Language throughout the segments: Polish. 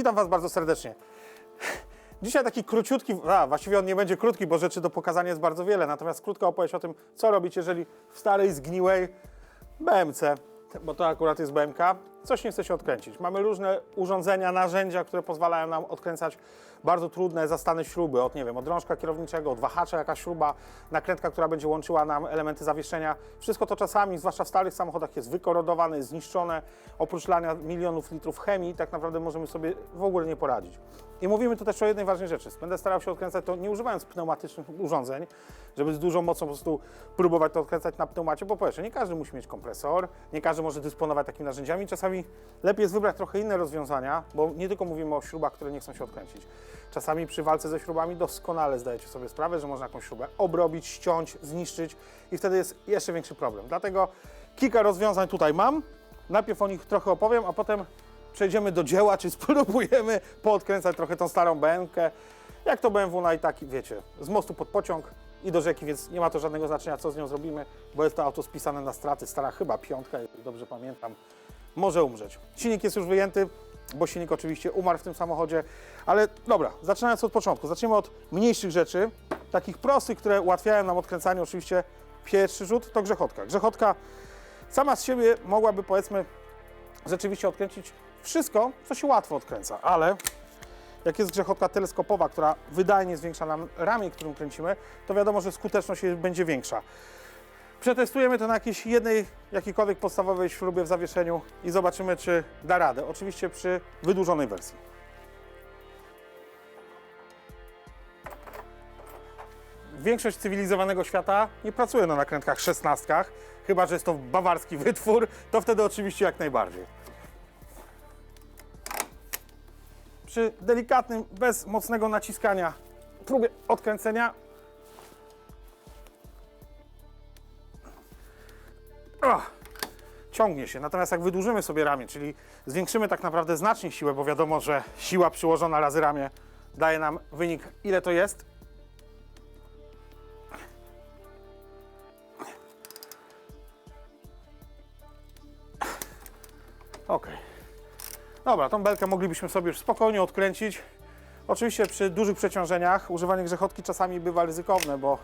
Witam Was bardzo serdecznie. Dzisiaj taki króciutki, a właściwie on nie będzie krótki, bo rzeczy do pokazania jest bardzo wiele, natomiast krótka opowieść o tym, co robić, jeżeli w starej, zgniłej BMC, bo to akurat jest BMK, coś nie chce się odkręcić. Mamy różne urządzenia, narzędzia, które pozwalają nam odkręcać bardzo trudne, zastane śruby, od nie wiem, od drążka kierowniczego, od wahacza jakaś śruba, nakrętka, która będzie łączyła nam elementy zawieszenia. Wszystko to czasami, zwłaszcza w starych samochodach, jest wykorodowane, jest zniszczone. Oprócz lania milionów litrów chemii, tak naprawdę możemy sobie w ogóle nie poradzić. I mówimy tu też o jednej ważnej rzeczy. Będę starał się odkręcać to nie używając pneumatycznych urządzeń, żeby z dużą mocą po prostu próbować to odkręcać na pneumacie, bo po pierwsze, nie każdy musi mieć kompresor, nie każdy może dysponować takimi narzędziami. Czasami lepiej jest wybrać trochę inne rozwiązania, bo nie tylko mówimy o śrubach, które nie chcą się odkręcić. Czasami przy walce ze śrubami doskonale zdajecie sobie sprawę, że można jakąś śrubę obrobić, ściąć, zniszczyć i wtedy jest jeszcze większy problem. Dlatego kilka rozwiązań tutaj mam. Najpierw o nich trochę opowiem, a potem przejdziemy do dzieła, czy spróbujemy poodkręcać trochę tą starą BMW. Jak to BMW na i tak, wiecie, z mostu pod pociąg i do rzeki, więc nie ma to żadnego znaczenia, co z nią zrobimy, bo jest to auto spisane na straty, stara chyba piątka, jak dobrze pamiętam, może umrzeć. Silnik jest już wyjęty, bo silnik oczywiście umarł w tym samochodzie, ale dobra, zaczynając od początku, zaczniemy od mniejszych rzeczy, takich prostych, które ułatwiają nam odkręcanie, oczywiście pierwszy rzut to grzechotka. Grzechotka sama z siebie mogłaby powiedzmy rzeczywiście odkręcić wszystko, co się łatwo odkręca, ale jak jest grzechotka teleskopowa, która wydajnie zwiększa nam ramię, którym kręcimy, to wiadomo, że skuteczność będzie większa. Przetestujemy to na jakiejś jednej, jakiejkolwiek podstawowej śrubie w zawieszeniu i zobaczymy, czy da radę. Oczywiście przy wydłużonej wersji. Większość cywilizowanego świata nie pracuje na nakrętkach szesnastkach, chyba że jest to bawarski wytwór, to wtedy oczywiście jak najbardziej. Przy delikatnym, bez mocnego naciskania próbie odkręcenia Ach, ciągnie się. Natomiast jak wydłużymy sobie ramię, czyli zwiększymy tak naprawdę znacznie siłę, bo wiadomo, że siła przyłożona razy ramię daje nam wynik, ile to jest. Ok. Dobra, tą belkę moglibyśmy sobie już spokojnie odkręcić. Oczywiście przy dużych przeciążeniach używanie grzechotki czasami bywa ryzykowne, bo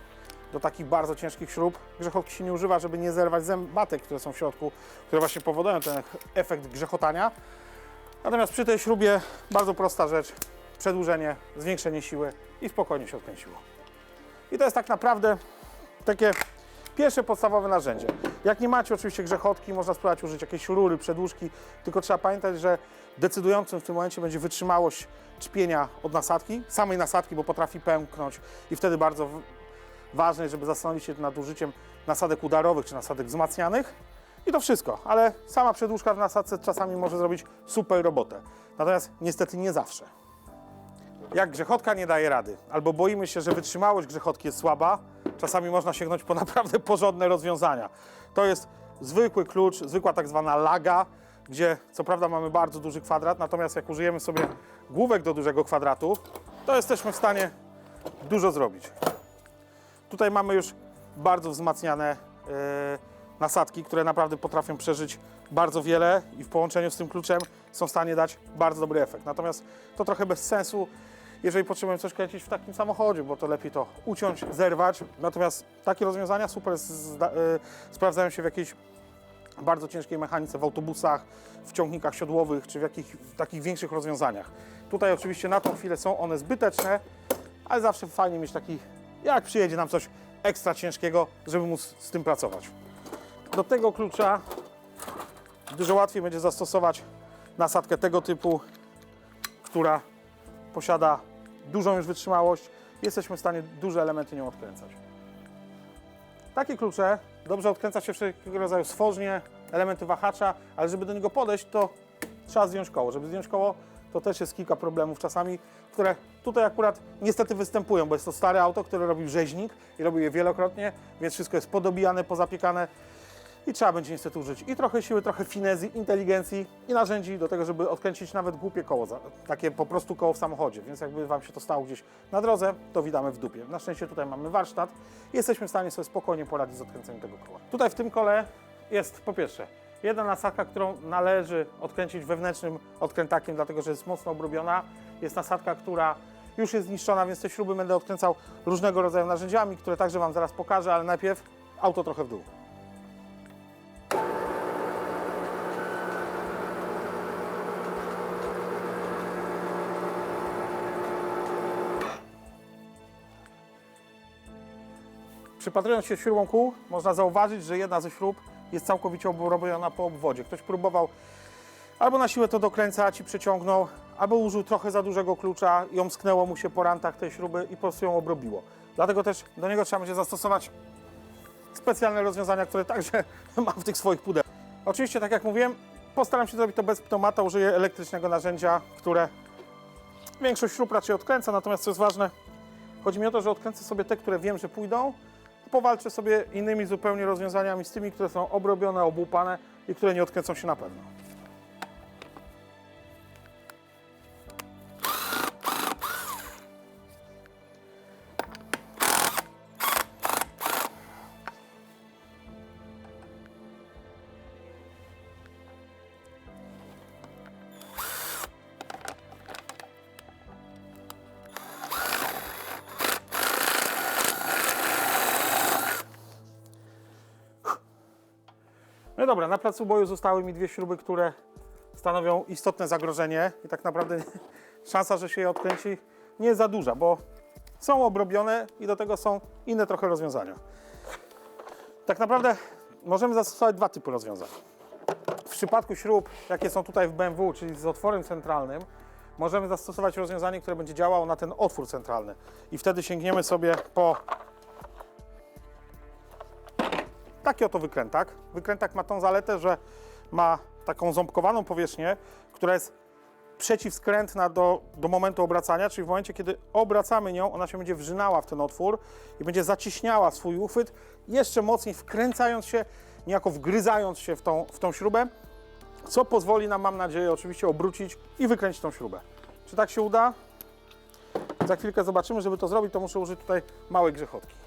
do takich bardzo ciężkich śrub grzechotki się nie używa, żeby nie zerwać zębatek, które są w środku, które właśnie powodują ten efekt grzechotania. Natomiast przy tej śrubie bardzo prosta rzecz, przedłużenie, zwiększenie siły i spokojnie się odkręciło. I to jest tak naprawdę takie pierwsze podstawowe narzędzie. Jak nie macie oczywiście grzechotki, można spróbować użyć jakiejś rury, przedłużki, tylko trzeba pamiętać, że decydującym w tym momencie będzie wytrzymałość czpienia od nasadki, samej nasadki, bo potrafi pęknąć i wtedy bardzo ważne jest, żeby zastanowić się nad użyciem nasadek udarowych czy nasadek wzmacnianych. I to wszystko, ale sama przedłużka w nasadce czasami może zrobić super robotę. Natomiast niestety nie zawsze. Jak grzechotka nie daje rady, albo boimy się, że wytrzymałość grzechotki jest słaba, czasami można sięgnąć po naprawdę porządne rozwiązania. To jest zwykły klucz, zwykła tak zwana laga, gdzie co prawda mamy bardzo duży kwadrat, natomiast jak użyjemy sobie główek do dużego kwadratu, to jesteśmy w stanie dużo zrobić. Tutaj mamy już bardzo wzmacniane e, nasadki, które naprawdę potrafią przeżyć bardzo wiele i w połączeniu z tym kluczem są w stanie dać bardzo dobry efekt. Natomiast to trochę bez sensu, jeżeli potrzebujemy coś kręcić w takim samochodzie, bo to lepiej to uciąć, zerwać. Natomiast takie rozwiązania super e, sprawdzają się w jakiejś bardzo ciężkiej mechanice w autobusach, w ciągnikach siodłowych czy w w takich większych rozwiązaniach. Tutaj oczywiście na tą chwilę są one zbyteczne, ale zawsze fajnie mieć taki, jak przyjedzie nam coś ekstra ciężkiego, żeby móc z tym pracować. Do tego klucza dużo łatwiej będzie zastosować nasadkę tego typu, która posiada dużą już wytrzymałość. Jesteśmy w stanie duże elementy nią odkręcać. Takie klucze dobrze odkręca się wszelkiego rodzaju stworznie, elementy wahacza, ale żeby do niego podejść, to trzeba zdjąć koło. Żeby zdjąć koło, to też jest kilka problemów czasami, które tutaj akurat niestety występują, bo jest to stare auto, które robił rzeźnik i robił je wielokrotnie, więc wszystko jest podobijane, pozapiekane i trzeba będzie niestety użyć i trochę siły, trochę finezji, inteligencji i narzędzi do tego, żeby odkręcić nawet głupie koło, takie po prostu koło w samochodzie, więc jakby Wam się to stało gdzieś na drodze, to witamy w dupie. Na szczęście tutaj mamy warsztat i jesteśmy w stanie sobie spokojnie poradzić z odkręceniem tego koła. Tutaj w tym kole jest po pierwsze Jedna nasadka, którą należy odkręcić wewnętrznym odkrętakiem, dlatego że jest mocno obrobiona. Jest nasadka, która już jest zniszczona, więc te śruby będę odkręcał różnego rodzaju narzędziami, które także Wam zaraz pokażę, ale najpierw auto trochę w dół. Przypatrując się śrubą kół, można zauważyć, że jedna ze śrub jest całkowicie obrobiona po obwodzie. Ktoś próbował albo na siłę to dokręcać i przeciągnął, albo użył trochę za dużego klucza i omsknęło mu się po rantach tej śruby i po prostu ją obrobiło. Dlatego też do niego trzeba będzie zastosować specjalne rozwiązania, które także mam w tych swoich pudełkach. Oczywiście, tak jak mówiłem, postaram się zrobić to bez pneumata, użyję elektrycznego narzędzia, które większość śrub raczej odkręca, natomiast co jest ważne, chodzi mi o to, że odkręcę sobie te, które wiem, że pójdą, powalczę sobie innymi zupełnie rozwiązaniami z tymi, które są obrobione, obłupane i które nie odkręcą się na pewno. No dobra, na placu boju zostały mi dwie śruby, które stanowią istotne zagrożenie i tak naprawdę szansa, że się je odkręci nie jest za duża, bo są obrobione i do tego są inne trochę rozwiązania. Tak naprawdę możemy zastosować dwa typy rozwiązań. W przypadku śrub, jakie są tutaj w BMW, czyli z otworem centralnym, możemy zastosować rozwiązanie, które będzie działało na ten otwór centralny. I wtedy sięgniemy sobie po taki oto wykrętak. Wykrętak ma tą zaletę, że ma taką ząbkowaną powierzchnię, która jest przeciwskrętna do, do momentu obracania, czyli w momencie, kiedy obracamy nią, ona się będzie wrzynała w ten otwór i będzie zacieśniała swój uchwyt, jeszcze mocniej wkręcając się, niejako wgryzając się w tą, w tą śrubę, co pozwoli nam, mam nadzieję, oczywiście obrócić i wykręcić tą śrubę. Czy tak się uda? Za chwilkę zobaczymy. Żeby to zrobić, to muszę użyć tutaj małej grzechotki.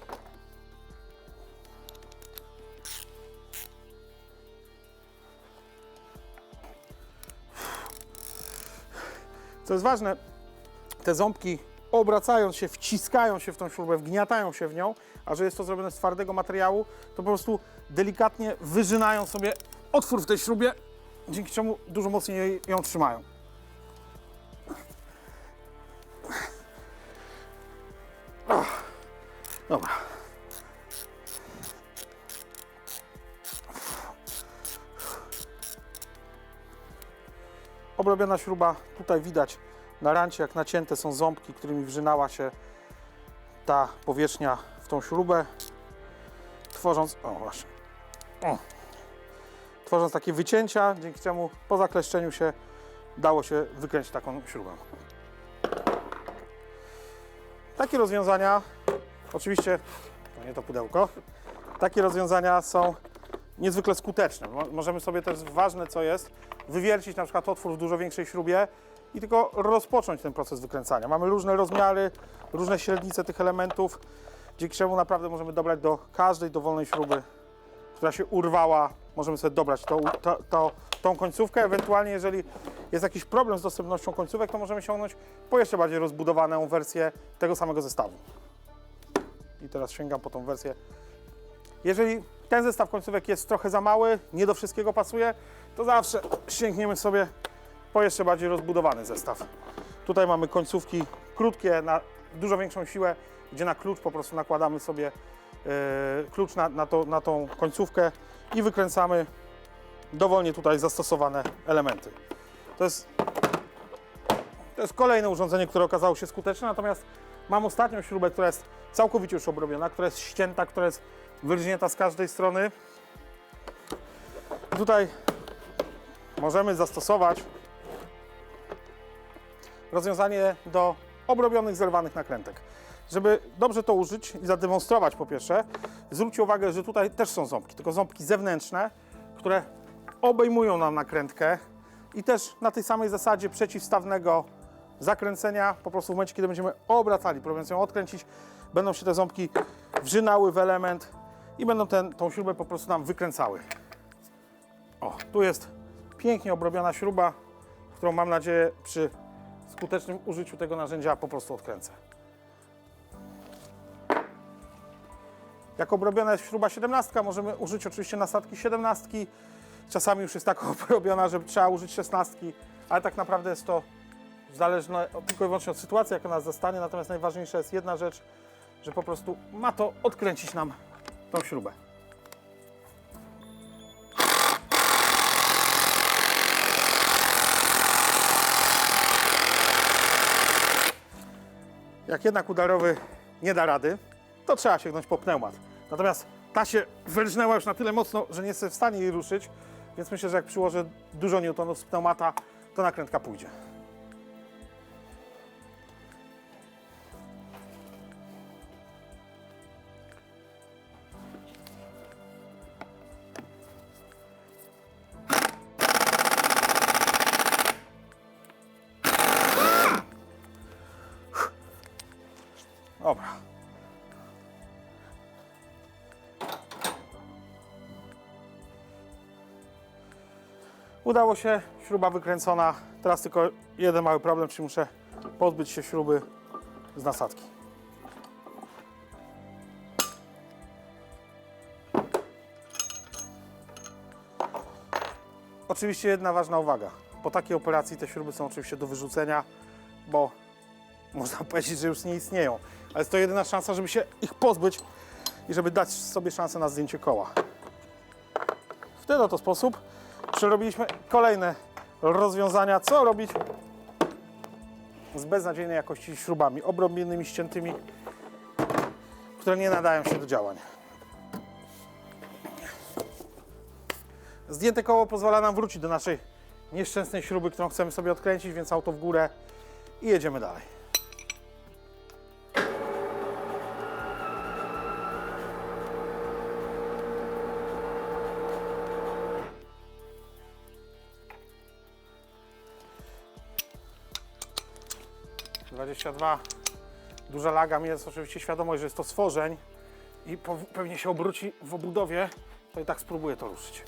Co jest ważne, te ząbki obracając się, wciskają się w tą śrubę, wgniatają się w nią, a że jest to zrobione z twardego materiału, to po prostu delikatnie wyżynają sobie otwór w tej śrubie, dzięki czemu dużo mocniej ją trzymają. Dobra. Obrobiona śruba, tutaj widać na rancie, jak nacięte są ząbki, którymi wrzynała się ta powierzchnia w tą śrubę, tworząc, o właśnie, o, tworząc takie wycięcia, dzięki czemu po zakleszczeniu się dało się wykręcić taką śrubę. Takie rozwiązania, oczywiście, to nie to pudełko, takie rozwiązania są niezwykle skuteczne. Mo- Możemy sobie też, ważne co jest, wywiercić na przykład otwór w dużo większej śrubie i tylko rozpocząć ten proces wykręcania. Mamy różne rozmiary, różne średnice tych elementów, dzięki czemu naprawdę możemy dobrać do każdej dowolnej śruby, która się urwała, możemy sobie dobrać to, to, to, tą końcówkę. Ewentualnie, jeżeli jest jakiś problem z dostępnością końcówek, to możemy sięgnąć po jeszcze bardziej rozbudowaną wersję tego samego zestawu. I teraz sięgam po tą wersję jeżeli ten zestaw końcówek jest trochę za mały, nie do wszystkiego pasuje, to zawsze sięgniemy sobie po jeszcze bardziej rozbudowany zestaw. Tutaj mamy końcówki krótkie na dużo większą siłę, gdzie na klucz po prostu nakładamy sobie e, klucz na, na, to, na tą końcówkę i wykręcamy dowolnie tutaj zastosowane elementy. To jest, to jest kolejne urządzenie, które okazało się skuteczne, natomiast mam ostatnią śrubę, która jest całkowicie już obrobiona, która jest ścięta, która jest wyrżnięta z każdej strony. Tutaj możemy zastosować rozwiązanie do obrobionych, zerwanych nakrętek. Żeby dobrze to użyć i zademonstrować po pierwsze, zwróćcie uwagę, że tutaj też są ząbki, tylko ząbki zewnętrzne, które obejmują nam nakrętkę i też na tej samej zasadzie przeciwstawnego zakręcenia, po prostu w momencie, kiedy będziemy obracali, próbując ją odkręcić, będą się te ząbki wrzynały w element i będą ten, tą śrubę po prostu nam wykręcały. O, tu jest pięknie obrobiona śruba, którą mam nadzieję przy skutecznym użyciu tego narzędzia po prostu odkręcę. Jak obrobiona jest śruba 17, możemy użyć oczywiście nasadki 17. Czasami już jest tak obrobiona, że trzeba użyć 16, ale tak naprawdę jest to zależne tylko i wyłącznie od sytuacji, jaka nas zastanie. Natomiast najważniejsza jest jedna rzecz, że po prostu ma to odkręcić nam tą śrubę. Jak jednak udarowy nie da rady, to trzeba sięgnąć po pneumat. Natomiast ta się wyrżnęła już na tyle mocno, że nie jestem w stanie jej ruszyć, więc myślę, że jak przyłożę dużo newtonów z pneumata, to nakrętka pójdzie. Udało się, śruba wykręcona. Teraz tylko jeden mały problem, czyli muszę pozbyć się śruby z nasadki. Oczywiście jedna ważna uwaga. Po takiej operacji te śruby są oczywiście do wyrzucenia, bo można powiedzieć, że już nie istnieją. Ale jest to jedyna szansa, żeby się ich pozbyć i żeby dać sobie szansę na zdjęcie koła. W ten oto sposób przerobiliśmy kolejne rozwiązania, co robić z beznadziejnej jakości śrubami obrobionymi, ściętymi, które nie nadają się do działań. Zdjęte koło pozwala nam wrócić do naszej nieszczęsnej śruby, którą chcemy sobie odkręcić, więc auto w górę i jedziemy dalej. Dwadzieścia dwa. Duża laga jest oczywiście świadomość, że jest to stworzeń i pewnie się obróci w obudowie, to i tak spróbuję to ruszyć.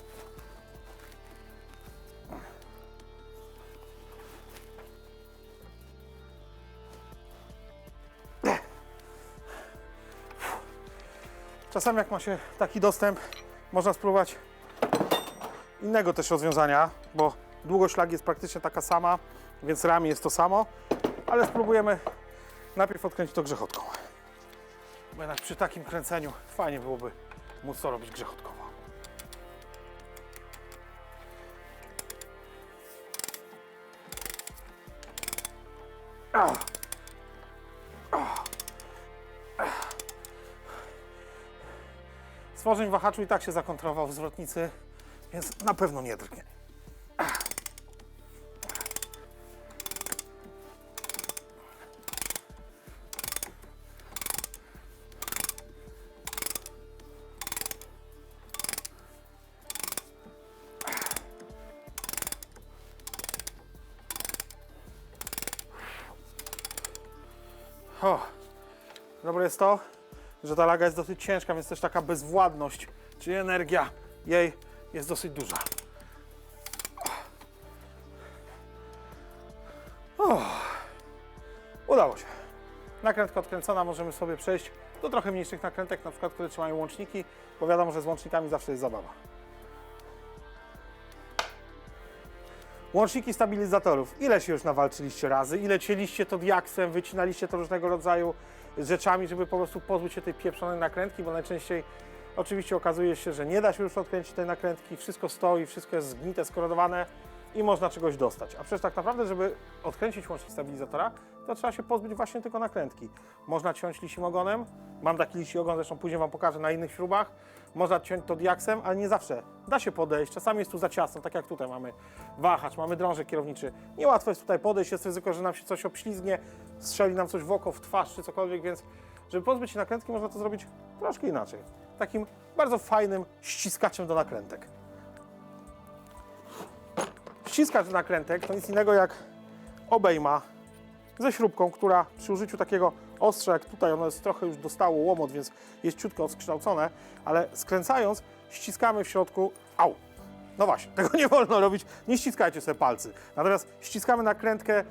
Czasami jak ma się taki dostęp, można spróbować innego też rozwiązania, bo długość lagi jest praktycznie taka sama, więc ramię jest to samo, ale spróbujemy najpierw odkręcić to grzechotką. Bo jednak przy takim kręceniu fajnie byłoby móc to robić grzechotkowo. Ah. Stworzeń wahaczu i tak się zakontrował w zwrotnicy, więc na pewno nie drgnie. Jest to, że ta laga jest dosyć ciężka, więc też taka bezwładność, czyli energia jej jest dosyć duża. O, udało się. Nakrętka odkręcona, możemy sobie przejść do trochę mniejszych nakrętek, na przykład, które trzymają łączniki, bo wiadomo, że z łącznikami zawsze jest zabawa. Łączniki stabilizatorów. Ile się już nawalczyliście razy? Ile cieliście to diaksem, wycinaliście to różnego rodzaju rzeczami, żeby po prostu pozbyć się tej pieprzonej nakrętki, bo najczęściej oczywiście okazuje się, że nie da się już odkręcić tej nakrętki, wszystko stoi, wszystko jest zgnite, skorodowane i można czegoś dostać. A przecież tak naprawdę, żeby odkręcić łącznik stabilizatora, to trzeba się pozbyć właśnie tylko nakrętki. Można ciąć lisim ogonem, mam taki lisi ogon, zresztą później Wam pokażę na innych śrubach. Można ciąć to diaksem, ale nie zawsze. Da się podejść, czasami jest tu za ciasno, tak jak tutaj mamy wahacz, mamy drążek kierowniczy. Niełatwo jest tutaj podejść, jest ryzyko, że nam się coś obślizgnie, strzeli nam coś w oko, w twarz czy cokolwiek, więc żeby pozbyć się nakrętki, można to zrobić troszkę inaczej. Takim bardzo fajnym ściskaczem do nakrętek. Ściskacz do nakrętek to nic innego jak obejma ze śrubką, która przy użyciu takiego ostrza, jak tutaj, ono jest trochę już dostało łomot, więc jest ciutko odkształcone, ale skręcając ściskamy w środku, au, No właśnie, tego nie wolno robić. Nie ściskajcie sobie palcy. Natomiast ściskamy nakrętkę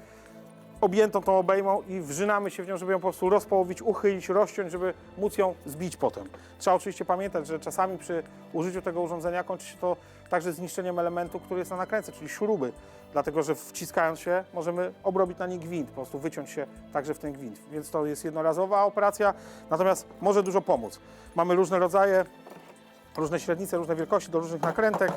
objętą tą obejmą i wrzynamy się w nią, żeby ją po prostu rozpołowić, uchylić, rozciąć, żeby móc ją zbić potem. Trzeba oczywiście pamiętać, że czasami przy użyciu tego urządzenia kończy się to także zniszczeniem elementu, który jest na nakrętce, czyli śruby. Dlatego, że wciskając się możemy obrobić na niej gwint, po prostu wyciąć się także w ten gwint. Więc to jest jednorazowa operacja, natomiast może dużo pomóc. Mamy różne rodzaje, różne średnice, różne wielkości do różnych nakrętek.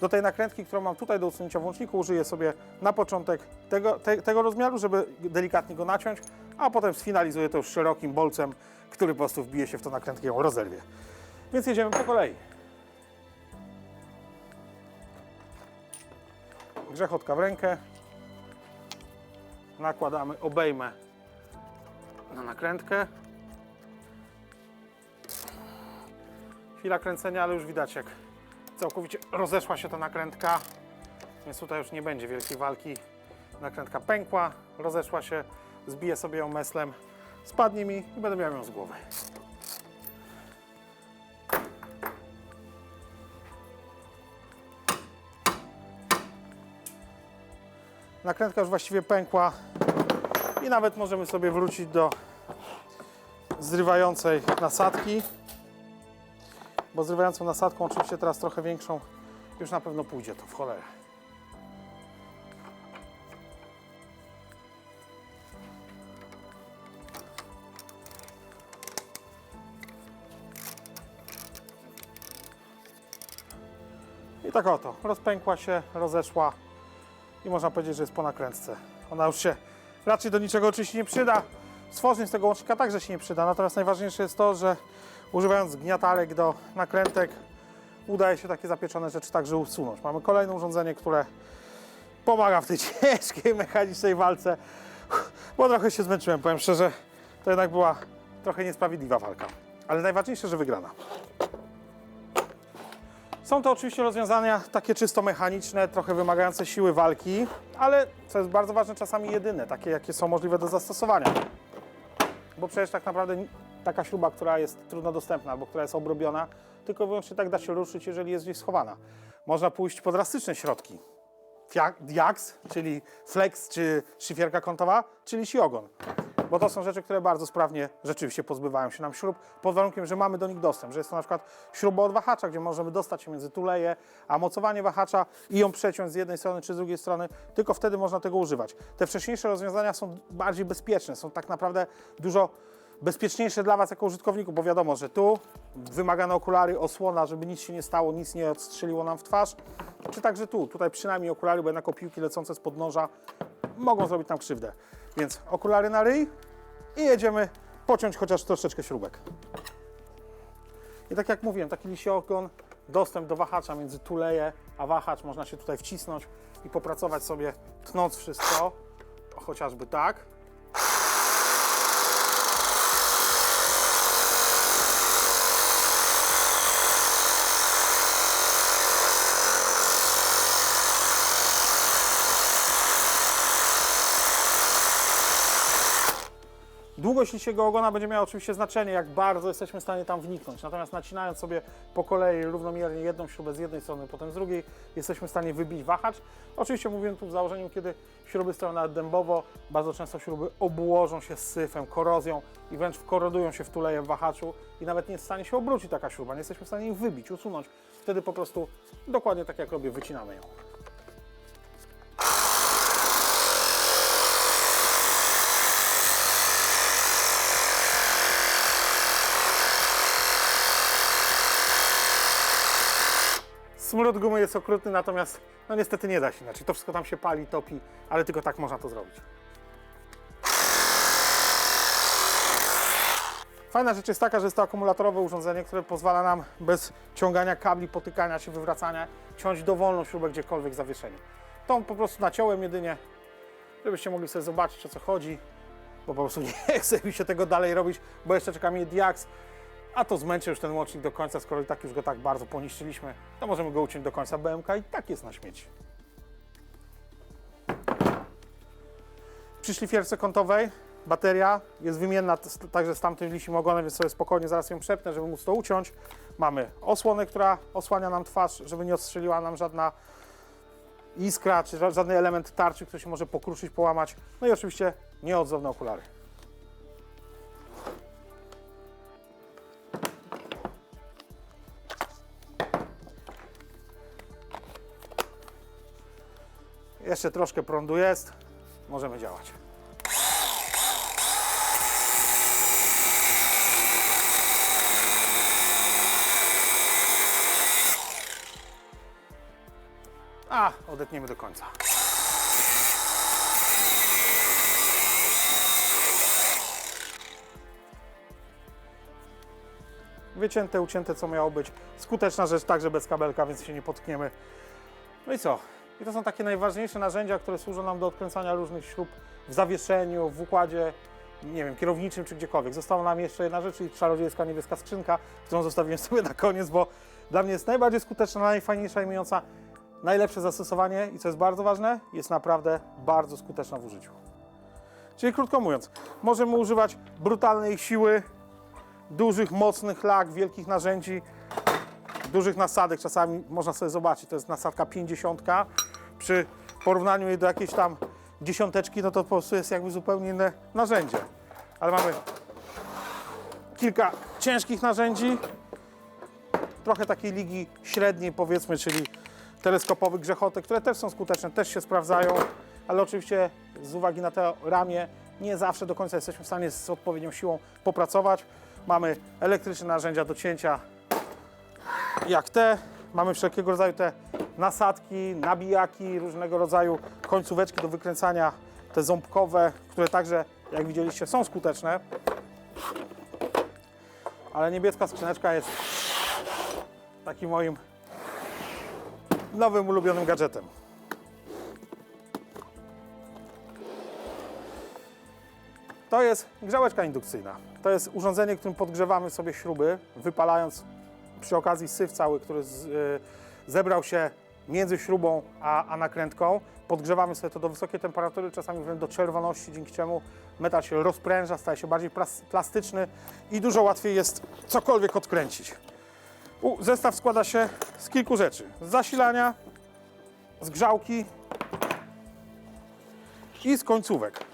Do tej nakrętki, którą mam tutaj do usunięcia włączniku, użyję sobie na początek tego, te, tego rozmiaru, żeby delikatnie go naciąć, a potem sfinalizuję to już szerokim bolcem, który po prostu wbije się w tą nakrętkę i ją rozerwie. Więc jedziemy po kolei. Grzechotka w rękę. Nakładamy obejmę na nakrętkę. Chwila kręcenia, ale już widać jak całkowicie rozeszła się ta nakrętka, więc tutaj już nie będzie wielkiej walki. Nakrętka pękła, rozeszła się, zbiję sobie ją meslem, spadnie mi i będę miał ją z głowy. Nakrętka już właściwie pękła i nawet możemy sobie wrócić do zrywającej nasadki bo zrywającą nasadką, oczywiście teraz trochę większą, już na pewno pójdzie to w cholerę. I tak oto, rozpękła się, rozeszła i można powiedzieć, że jest po nakrętce. Ona już się raczej do niczego oczywiście nie przyda. Stworzenie z tego łącznika także się nie przyda, natomiast najważniejsze jest to, że używając gniatarek do nakrętek udaje się takie zapieczone rzeczy także usunąć. Mamy kolejne urządzenie, które pomaga w tej ciężkiej mechanicznej walce, bo trochę się zmęczyłem, powiem szczerze, to jednak była trochę niesprawiedliwa walka, ale najważniejsze, że wygrana. Są to oczywiście rozwiązania takie czysto mechaniczne, trochę wymagające siły walki, ale co jest bardzo ważne, czasami jedyne, takie jakie są możliwe do zastosowania. Bo przecież tak naprawdę taka śruba, która jest trudno dostępna albo która jest obrobiona, tylko wyłącznie tak da się ruszyć, jeżeli jest gdzieś schowana. Można pójść po drastyczne środki. Diax, czyli flex, czy szyfierka kątowa, czyli siogon. Bo to są rzeczy, które bardzo sprawnie rzeczywiście pozbywają się nam śrub, pod warunkiem, że mamy do nich dostęp, że jest to na przykład śruba od wahacza, gdzie możemy dostać się między tuleje, a mocowanie wahacza i ją przeciąć z jednej strony czy z drugiej strony, tylko wtedy można tego używać. Te wcześniejsze rozwiązania są bardziej bezpieczne, są tak naprawdę dużo bezpieczniejsze dla Was jako użytkowników, bo wiadomo, że tu wymagane okulary, osłona, żeby nic się nie stało, nic nie odstrzeliło nam w twarz, czy także tu, tutaj przynajmniej okulary, bo jednak opiłki lecące z podnoża mogą zrobić nam krzywdę. Więc okulary na ryj i jedziemy pociąć chociaż troszeczkę śrubek. I tak jak mówiłem, taki lisiogon, dostęp do wahacza między tuleje a wahacz, można się tutaj wcisnąć i popracować sobie, tnąc wszystko, chociażby tak. Długość lisiego ogona będzie miała oczywiście znaczenie, jak bardzo jesteśmy w stanie tam wniknąć. Natomiast nacinając sobie po kolei równomiernie jedną śrubę z jednej strony, potem z drugiej, jesteśmy w stanie wybić wahacz. Oczywiście mówiłem tu w założeniu, kiedy śruby stoją nawet dębowo, bardzo często śruby obłożą się syfem, korozją i wręcz wkorodują się w tuleje w wahaczu i nawet nie jest w stanie się obrócić taka śruba, nie jesteśmy w stanie jej wybić, usunąć. Wtedy po prostu dokładnie tak jak robię, wycinamy ją. Smród gumy jest okrutny, natomiast no niestety nie da się inaczej. To wszystko tam się pali, topi, ale tylko tak można to zrobić. Fajna rzecz jest taka, że jest to akumulatorowe urządzenie, które pozwala nam bez ciągania kabli, potykania się, wywracania, ciąć dowolną śrubę gdziekolwiek w zawieszeniu. Tą po prostu naciąłem jedynie, żebyście mogli sobie zobaczyć o co chodzi, bo po prostu nie chce mi się tego dalej robić, bo jeszcze czeka mnie Diax, a to zmęczę już ten łącznik do końca, skoro i tak już go tak bardzo poniszczyliśmy, to możemy go uciąć do końca BMK i tak jest na śmieci. Przy szlifierce kątowej bateria jest wymienna także z tamtym lisim ogonem, więc sobie spokojnie zaraz ją przepnę, żeby móc to uciąć. Mamy osłonę, która osłania nam twarz, żeby nie ostrzeliła nam żadna iskra, czy ża- żaden element tarczy, który się może pokruszyć, połamać. No i oczywiście nieodzowne okulary. Jeszcze troszkę prądu jest, możemy działać. A, odetniemy do końca. Wycięte, ucięte, co miało być. Skuteczna rzecz, także bez kabelka, więc się nie potkniemy. No i co? I to są takie najważniejsze narzędzia, które służą nam do odkręcania różnych śrub w zawieszeniu, w układzie, nie wiem, kierowniczym czy gdziekolwiek. Została nam jeszcze jedna rzecz, czyli czarodziejska niebieska skrzynka, którą zostawiłem sobie na koniec, bo dla mnie jest najbardziej skuteczna, najfajniejsza i mająca najlepsze zastosowanie i co jest bardzo ważne, jest naprawdę bardzo skuteczna w użyciu. Czyli krótko mówiąc, możemy używać brutalnej siły, dużych, mocnych lag, wielkich narzędzi, dużych nasadek. Czasami można sobie zobaczyć, to jest nasadka 50. Przy porównaniu jej do jakiejś tam dziesiąteczki, no to po prostu jest jakby zupełnie inne narzędzie. Ale mamy kilka ciężkich narzędzi, trochę takiej ligi średniej powiedzmy, czyli teleskopowych grzechotek, które też są skuteczne, też się sprawdzają, ale oczywiście z uwagi na te ramię nie zawsze do końca jesteśmy w stanie z odpowiednią siłą popracować. Mamy elektryczne narzędzia do cięcia jak te. Mamy wszelkiego rodzaju te nasadki, nabijaki, różnego rodzaju końcóweczki do wykręcania, te ząbkowe, które także, jak widzieliście, są skuteczne. Ale niebieska skrzyneczka jest takim moim nowym ulubionym gadżetem. To jest grzałeczka indukcyjna. To jest urządzenie, którym podgrzewamy sobie śruby, wypalając przy okazji syf cały, który z, y, zebrał się między śrubą a, a nakrętką. Podgrzewamy sobie to do wysokiej temperatury, czasami wręcz do czerwoności, dzięki czemu metal się rozpręża, staje się bardziej plas, plastyczny i dużo łatwiej jest cokolwiek odkręcić. U, zestaw składa się z kilku rzeczy. Z zasilania, z grzałki i z końcówek.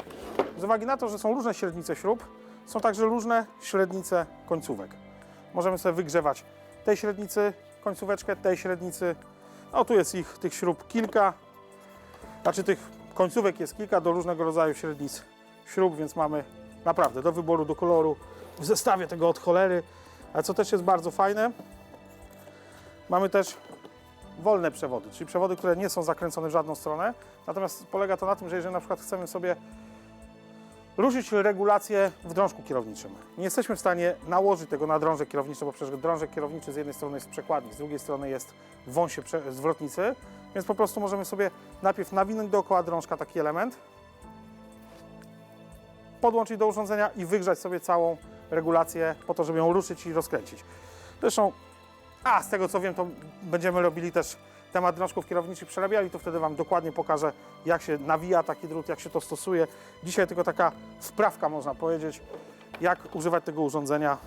Z uwagi na to, że są różne średnice śrub, są także różne średnice końcówek. Możemy sobie wygrzewać tej średnicy końcóweczkę, tej średnicy. No tu jest ich, tych śrub kilka. Znaczy tych końcówek jest kilka do różnego rodzaju średnic śrub, więc mamy naprawdę do wyboru, do koloru w zestawie tego od cholery. Ale co też jest bardzo fajne, mamy też wolne przewody, czyli przewody, które nie są zakręcone w żadną stronę. Natomiast polega to na tym, że jeżeli na przykład chcemy sobie ruszyć regulację w drążku kierowniczym. Nie jesteśmy w stanie nałożyć tego na drążek kierowniczy, bo przecież drążek kierowniczy z jednej strony jest przekładnik, z drugiej strony jest wąsie zwrotnicy, więc po prostu możemy sobie najpierw nawinąć dookoła drążka taki element, podłączyć do urządzenia i wygrzać sobie całą regulację po to, żeby ją ruszyć i rozkręcić. Zresztą, a z tego co wiem, to będziemy robili też temat drążków kierowniczych przerabiali, to wtedy Wam dokładnie pokażę, jak się nawija taki drut, jak się to stosuje. Dzisiaj tylko taka wprawka, można powiedzieć, jak używać tego urządzenia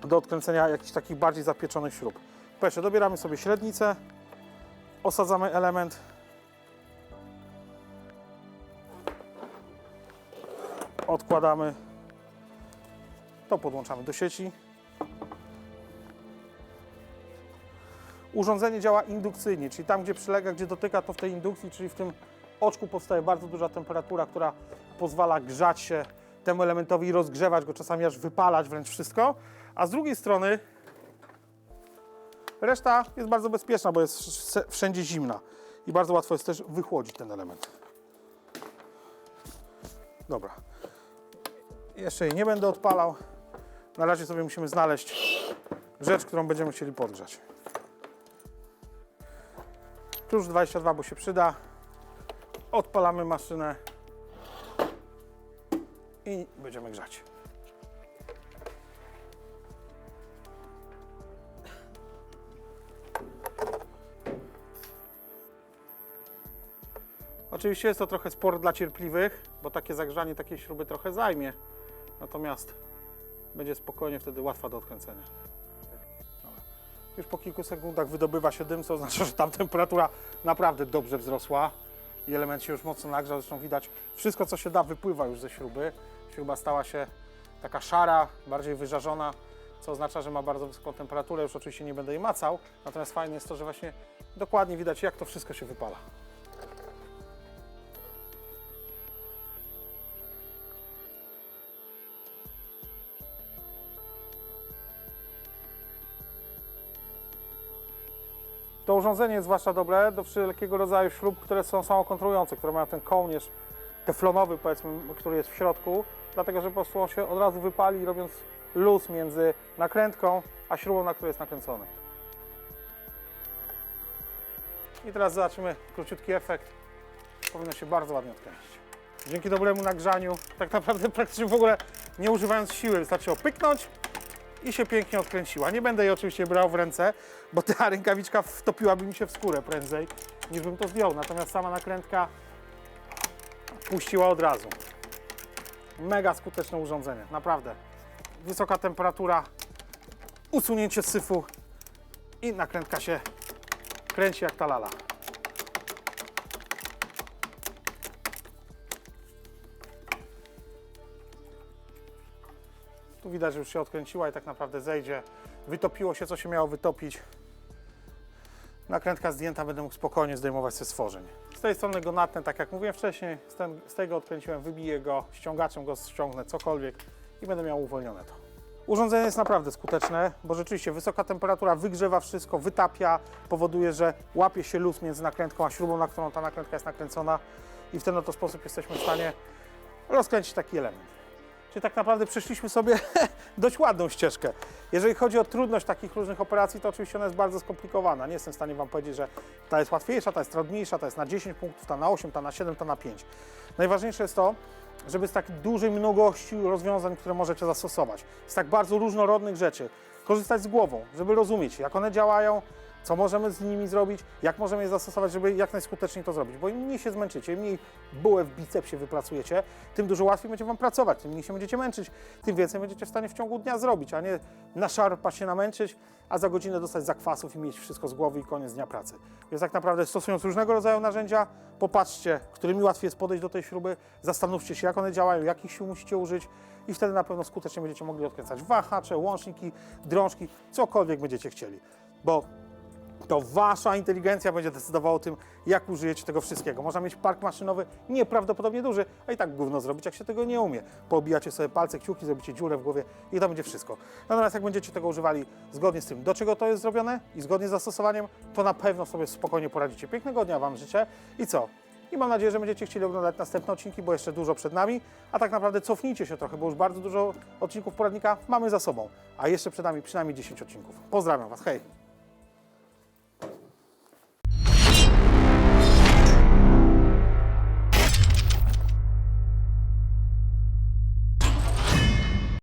do odkręcenia jakichś takich bardziej zapieczonych śrub. Pierwsze, dobieramy sobie średnicę, osadzamy element, odkładamy, to podłączamy do sieci. Urządzenie działa indukcyjnie, czyli tam, gdzie przylega, gdzie dotyka, to w tej indukcji, czyli w tym oczku powstaje bardzo duża temperatura, która pozwala grzać się temu elementowi i rozgrzewać go, czasami aż wypalać wręcz wszystko. A z drugiej strony reszta jest bardzo bezpieczna, bo jest wsz- wszędzie zimna i bardzo łatwo jest też wychłodzić ten element. Dobra. Jeszcze jej nie będę odpalał. Na razie sobie musimy znaleźć rzecz, którą będziemy chcieli podgrzać. Klucz 22, bo się przyda. Odpalamy maszynę i będziemy grzać. Oczywiście jest to trochę sport dla cierpliwych, bo takie zagrzanie takiej śruby trochę zajmie. Natomiast będzie spokojnie wtedy łatwa do odkręcenia. Już po kilku sekundach wydobywa się dym, co oznacza, że tam temperatura naprawdę dobrze wzrosła i element się już mocno nagrzał. Zresztą widać, wszystko co się da wypływa już ze śruby. Śruba stała się taka szara, bardziej wyżarzona, co oznacza, że ma bardzo wysoką temperaturę. Już oczywiście nie będę jej macał, natomiast fajne jest to, że właśnie dokładnie widać, jak to wszystko się wypala. Urządzenie jest zwłaszcza dobre do wszelkiego rodzaju śrub, które są samokontrolujące, które mają ten kołnierz teflonowy, powiedzmy, który jest w środku, dlatego że po prostu on się od razu wypali, robiąc luz między nakrętką a śrubą, na której jest nakręcony. I teraz zobaczymy króciutki efekt. Powinno się bardzo ładnie odkręcić. Dzięki dobremu nagrzaniu, tak naprawdę praktycznie w ogóle nie używając siły, wystarczyło pyknąć i się pięknie odkręciła. Nie będę jej oczywiście brał w ręce, bo ta rękawiczka wtopiłaby mi się w skórę prędzej, niż bym to zdjął. Natomiast sama nakrętka puściła od razu. Mega skuteczne urządzenie, naprawdę. Wysoka temperatura, usunięcie syfu i nakrętka się kręci jak ta lala. Widać, że już się odkręciła i tak naprawdę zejdzie. Wytopiło się, co się miało wytopić. Nakrętka zdjęta, będę mógł spokojnie zdejmować ze stworzeń. Z tej strony go natnę, tak jak mówiłem wcześniej, z, ten, z tego odkręciłem, wybiję go, ściągaczem go ściągnę, cokolwiek i będę miał uwolnione to. Urządzenie jest naprawdę skuteczne, bo rzeczywiście wysoka temperatura wygrzewa wszystko, wytapia, powoduje, że łapie się luz między nakrętką a śrubą, na którą ta nakrętka jest nakręcona i w ten oto sposób jesteśmy w stanie rozkręcić taki element. Czyli tak naprawdę przeszliśmy sobie dość ładną ścieżkę. Jeżeli chodzi o trudność takich różnych operacji, to oczywiście ona jest bardzo skomplikowana. Nie jestem w stanie Wam powiedzieć, że ta jest łatwiejsza, ta jest trudniejsza, ta jest na 10 punktów, ta na 8, ta na 7, ta na 5. Najważniejsze jest to, żeby z tak dużej mnogości rozwiązań, które możecie zastosować, z tak bardzo różnorodnych rzeczy, korzystać z głową, żeby rozumieć, jak one działają, co możemy z nimi zrobić, jak możemy je zastosować, żeby jak najskuteczniej to zrobić. Bo im mniej się zmęczycie, im mniej bułę w bicepsie wypracujecie, tym dużo łatwiej będzie Wam pracować, tym mniej się będziecie męczyć, tym więcej będziecie w stanie w ciągu dnia zrobić, a nie naszarpać się, namęczyć, a za godzinę dostać zakwasów i mieć wszystko z głowy i koniec dnia pracy. Więc tak naprawdę stosując różnego rodzaju narzędzia, popatrzcie, którymi łatwiej jest podejść do tej śruby, zastanówcie się, jak one działają, jakich sił musicie użyć i wtedy na pewno skutecznie będziecie mogli odkręcać wahacze, łączniki, drążki, cokolwiek będziecie chcieli. Bo to wasza inteligencja będzie decydowała o tym, jak użyjecie tego wszystkiego. Można mieć park maszynowy nieprawdopodobnie duży, a i tak gówno zrobić, jak się tego nie umie. Poobijacie sobie palce, kciuki, zrobicie dziurę w głowie i to będzie wszystko. Natomiast jak będziecie tego używali zgodnie z tym, do czego to jest zrobione i zgodnie z zastosowaniem, to na pewno sobie spokojnie poradzicie. Pięknego dnia Wam życzę i co? I mam nadzieję, że będziecie chcieli oglądać następne odcinki, bo jeszcze dużo przed nami. A tak naprawdę cofnijcie się trochę, bo już bardzo dużo odcinków poradnika mamy za sobą. A jeszcze przed nami przynajmniej 10 odcinków. Pozdrawiam Was, hej!